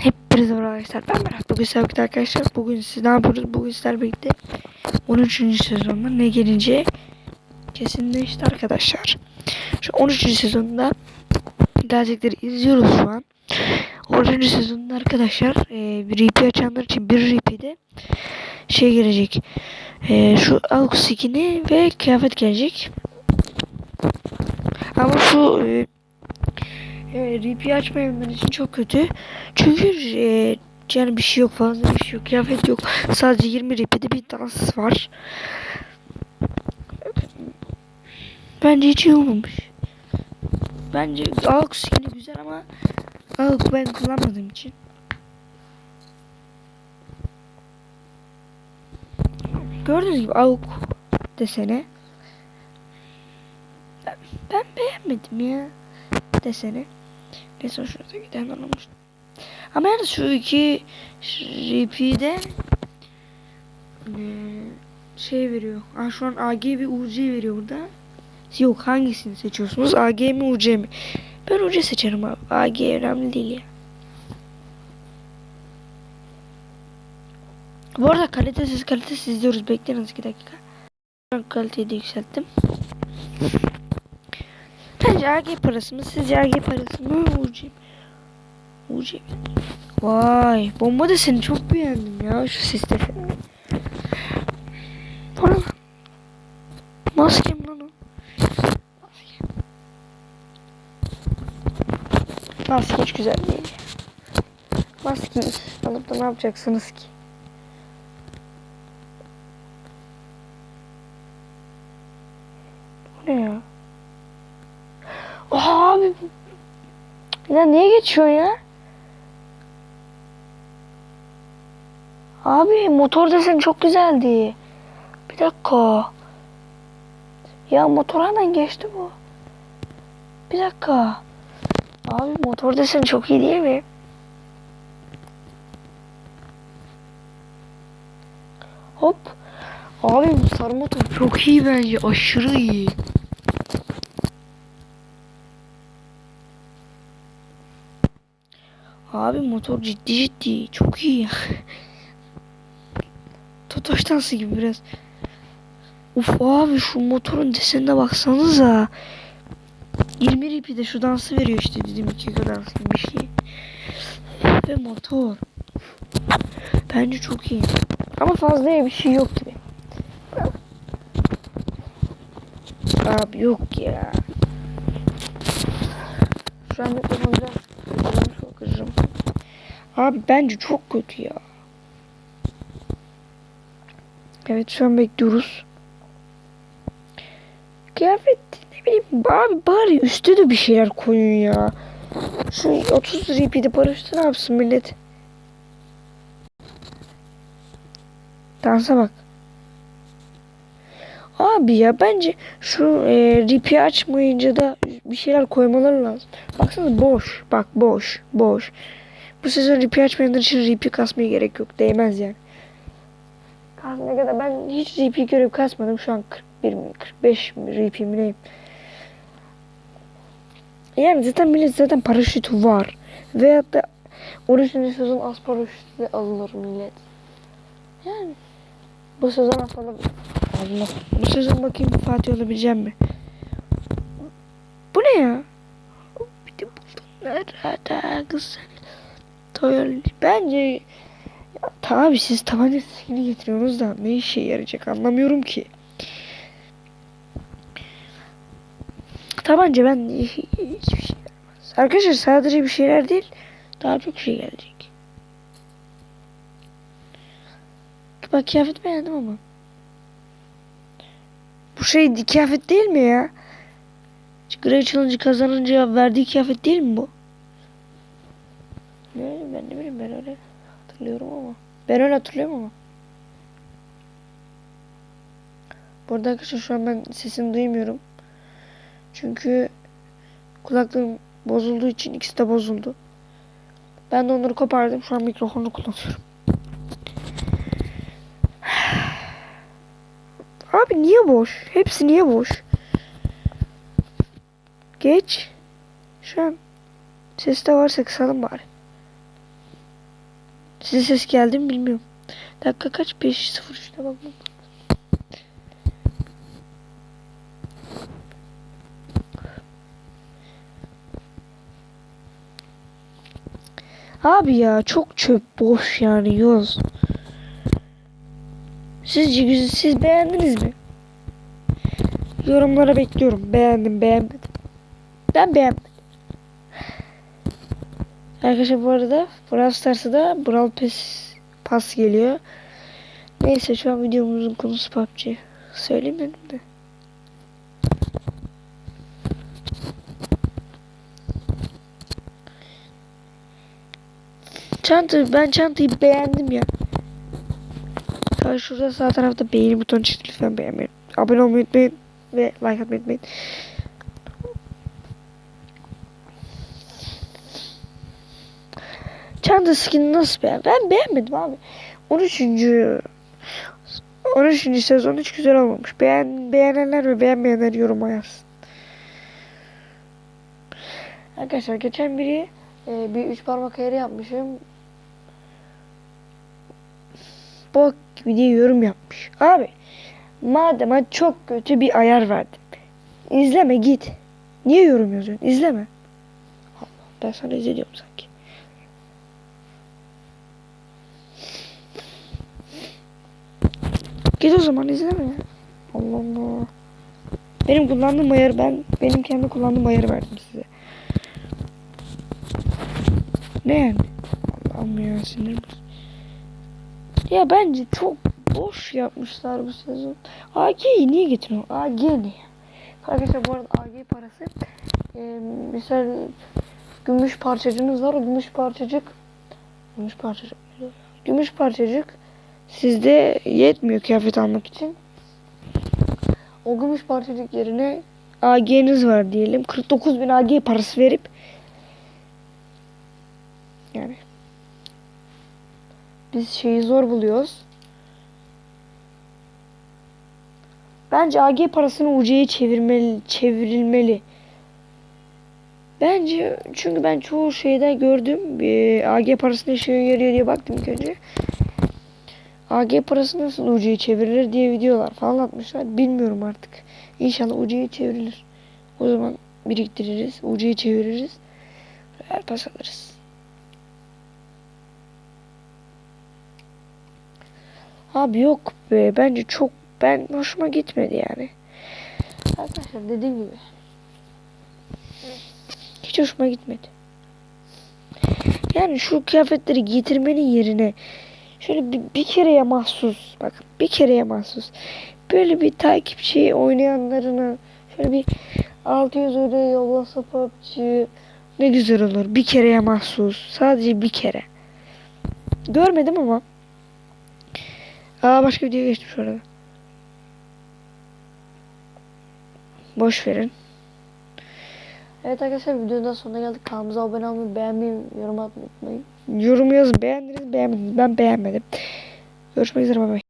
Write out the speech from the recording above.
Hepinize merhaba arkadaşlar. Ben Berat. Bugün sevgili arkadaşlar. Bugün siz ne yapıyoruz? Bugün sizlerle birlikte 13. sezonda ne gelince kesinleşti arkadaşlar. Şu 13. sezonda gelecekleri izliyoruz şu an. 13. sezonda arkadaşlar e, bir RP açanlar için bir RP'de şey gelecek. E, şu Alk skin'i ve kıyafet gelecek. Ama şu e, e, RP açmayanlar için çok kötü. Çünkü e, yani bir şey yok fazla bir şey yok. Kıyafet yok. Sadece 20 RP'de bir dans var. Bence hiç iyi olmamış. Bence Alk skin'i güzel ama Alk ben kullanmadığım için. Gördüğünüz gibi Alk desene. Ben, ben beğenmedim ya desene. Neyse şurada giden olmuş. Ama yani şu iki RP'de şey veriyor. Aa, şu an AG ve UC veriyor burada. Yok hangisini seçiyorsunuz? AG mi UC mi? Ben UC seçerim abi. AG önemli değil ya. Bu arada kalitesiz kalitesiz izliyoruz. Bekleriz 2 dakika. Ben kaliteyi de yükselttim. Bence AG parası mı? Sizce AG parası mı? UC mi? UC mi? Vay bomba deseni çok beğendim ya şu sis deseni. Bu ne lan? Maske mi lan o? Maske. Hiç güzel değil. Maske alıp da ne yapacaksınız ki? Bu ne ya? Abi. Ya niye geçiyor ya? Abi motor desen çok güzeldi. Bir dakika. Ya motor hemen geçti bu. Bir dakika. Abi motor desen çok iyi değil mi? Hop. Abi bu sarı motor çok iyi bence. Aşırı iyi. Abi motor ciddi ciddi. Çok iyi. Totoş dansı gibi biraz. Uf abi şu motorun desenine baksanıza. 20 ripi de şu dansı veriyor işte dedim iki dansı gibi bir şey. Ve motor. Bence çok iyi. Ama fazla bir şey yok gibi. Abi yok ya. Şu an mikrofonda kıracağım. Abi bence çok kötü ya. Evet şu an bekliyoruz. Kıyafet ne bileyim abi bari üstte de bir şeyler koyun ya. Şu 30 RP'de para üstü ne yapsın millet? Dansa bak. Abi ya bence şu e, RP açmayınca da bir şeyler koymaları lazım. Baksana boş. Bak boş. Boş. Bu sezon RP açmayanlar için RP kasmaya gerek yok. Değmez yani. Kasmaya kadar ben hiç RP görüp kasmadım. Şu an 41 mi 45 mi RP mi neyim. Yani zaten millet zaten paraşütü var. Veyahut da 13. sezon az paraşütle alınır millet. Yani bu sezon atalım. Allah. Bu sezon bakayım Fatih olabileceğim mi? Bu ne ya? Bir de buldum. Nerede kız? Toyol. Bence ya, tabi siz tabanca skin'i getiriyorsunuz da ne işe yarayacak anlamıyorum ki. Tabanca ben hiçbir şey yaramaz. Arkadaşlar sadece bir şeyler değil daha çok şey gelecek. Bak kıyafet beğendim ama. Bu şey kıyafet değil mi ya? Grey Challenge kazanınca verdiği kıyafet değil mi bu? Ben öyle hatırlıyorum ama. Ben öyle hatırlıyorum ama. Bu arada arkadaşlar şu an ben sesini duymuyorum. Çünkü kulaklığım bozulduğu için ikisi de bozuldu. Ben de onları kopardım. Şu an mikrofonu kullanıyorum. Abi niye boş? Hepsi niye boş? Geç. Şu an ses de varsa kısalım bari. Size ses geldi mi bilmiyorum. Dakika kaç? 5.03'te bakmam. Abi ya çok çöp boş yani yoz. Sizce güzel siz beğendiniz mi? Yorumlara bekliyorum. Beğendim beğenmedim. Ben beğenmedim. Arkadaşlar bu arada Brawl Stars'a da Brawl Pass, Pass geliyor. Neyse şu an videomuzun konusu PUBG. Söylemedim de. Çanta ben çantayı beğendim ya. Şurada sağ tarafta beğeni butonu çıktı lütfen beğenmeyin. Abone olmayı unutmayın ve like atmayı unutmayın. Çanta skin'i nasıl beğen? Ben beğenmedim abi. 13. 13. sezon hiç güzel olmamış. Beğen, beğenenler ve beğenmeyenler yoruma yazsın. Arkadaşlar geçen biri e, bir üç parmak ayarı yapmışım. Bok gibi diye yorum yapmış. Abi madem çok kötü bir ayar verdim. İzleme git. Niye yorum yazıyorsun? İzleme. Allah ben sana izliyorum sanki. Git o zaman izleme. Allah Allah. Benim kullandığım ayarı ben benim kendi kullandığım ayarı verdim size. Ne yani? Allah'ım ya sinir bozucu. Ya bence çok boş yapmışlar bu sezon. AG'yi niye getiriyor? AG ne? Arkadaşlar bu arada AG parası e, misal gümüş parçacığınız var. O gümüş parçacık gümüş parçacık gümüş parçacık sizde yetmiyor kıyafet almak için. O gümüş parçacık yerine AG'niz var diyelim. 49.000 AG parası verip yani biz şeyi zor buluyoruz. Bence AG parasını UC'ye çevirmeli, çevrilmeli. Bence çünkü ben çoğu şeyde gördüm. E, AG parası ne işe yarıyor diye baktım ilk önce. AG parası nasıl UC'ye çevrilir diye videolar falan atmışlar. Bilmiyorum artık. İnşallah UC'ye çevrilir. O zaman biriktiririz. UC'ye çeviririz. Her pas alırız. Abi yok be. Bence çok ben hoşuma gitmedi yani. Arkadaşlar dediğim gibi. Hiç hoşuma gitmedi. Yani şu kıyafetleri getirmenin yerine şöyle bir, bir kereye mahsus bakın bir kereye mahsus böyle bir takipçi oynayanlarına şöyle bir 600 euro yollasa PUBG ne güzel olur bir kereye mahsus sadece bir kere görmedim ama Aa başka videoya geçtim şu arada. Boş verin. Evet arkadaşlar videonun sonuna geldik. Kanalımıza abone olmayı, beğenmeyi, yorum atmayı unutmayın. Yorum yazın. Beğendiniz, beğenmediniz. Ben beğenmedim. Görüşmek üzere. Bay bay.